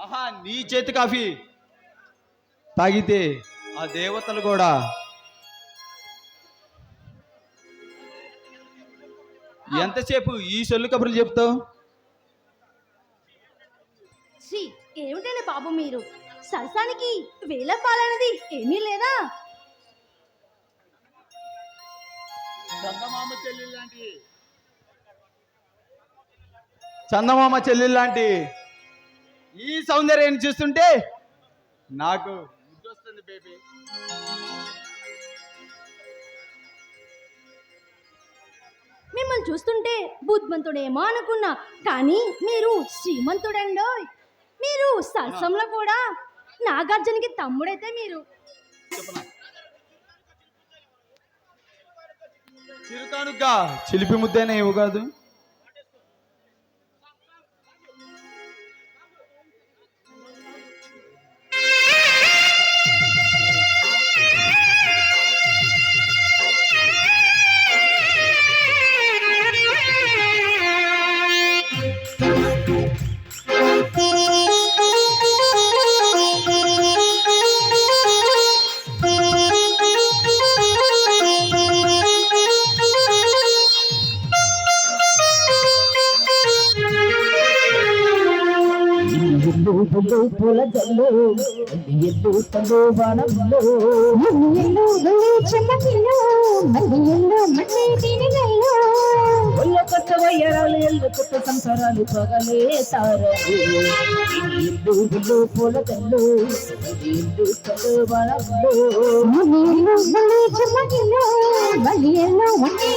ఆహా నీ చేతి కాఫీ తాగితే ఆ దేవతలు కూడా ఎంతసేపు ఈ సొల్లు కబుర్లు చెప్తావు? ఏమిటండి బాబు మీరు? సరసానికి వేల పాలనది ఏమీ లేదా? చందమామ చెల్లి లాంటి చందమామ చెల్లి లాంటి ఈ సౌందర్యాన్ని చూస్తుంటే నాకు వస్తుంది బేబీ మిమ్మల్ని చూస్తుంటే బుద్ధిమంతుడేమో అనుకున్నా కానీ మీరు శ్రీమంతుడండోయ్. మీరు సరసంలో కూడా నాగార్జునకి తమ్ముడైతే మీరు. చిరుకానుగా చిలిపి ముద్దైనా ఇవ్వు కాదు. పూల జల్లు ఎల్లు తల్లు వనములు. ఎల్లు ఎల్లు చెమ్మకిల్లు మళ్ళీ ఎల్లు మళ్ళీ తినగల్లు ఒళ్ళ కొత్త వయ్యరాలు ఎల్లు కొత్త సంసారాలు పగలే తారలు ఎల్లు బుల్లు పూల జల్లు ఎల్లు తల్లు ఎల్లు మళ్ళీ ఎల్లు మళ్ళీ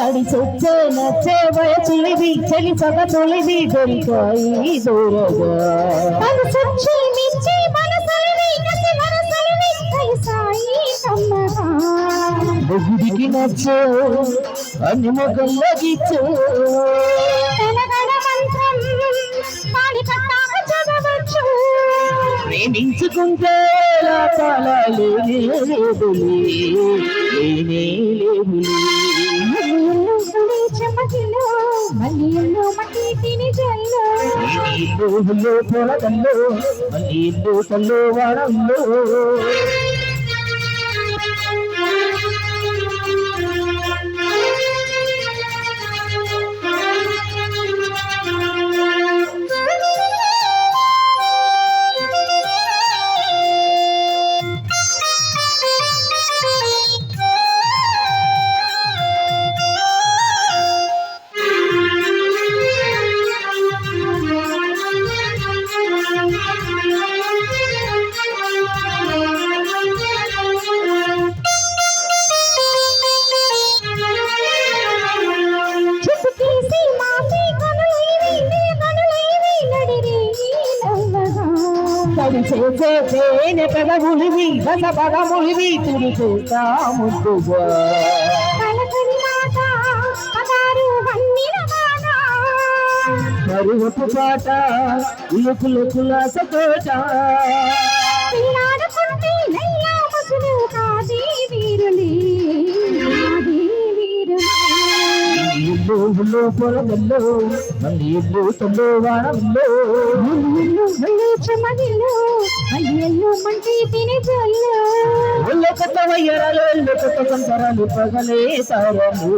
నడి నడిచొచ్చే నచ్చే వయసులిది చెలి సగ తొలిది దొరికాయి దూరగా మనసొచ్చి మిచ్చి నచ్చే అన్ని మొగల్లో గిచ్చే ప్రేమించుకుంటే మళ్ళీ ఎల్లు మట్టి తిని జల్లు ఇల్లు పొలగల్లో తల్లు తడి చేసే తేనె పెదవులివి దశ పదములివి చేస్తా ముద్దుగా మరువపు పాట ఉలుకులుకుల సకోట మళ్ళీ ఇల్లు తల్లు వాడల్లో ఎల్లు మళ్ళీ చెమ్మగిల్లు మళ్ళీ ఎల్లు మంచి తిని జల్లు ఒళ్ళ కొత్త వయ్యరాలు ఒళ్ళు కొత్త సంతరాలు పగలే తారలు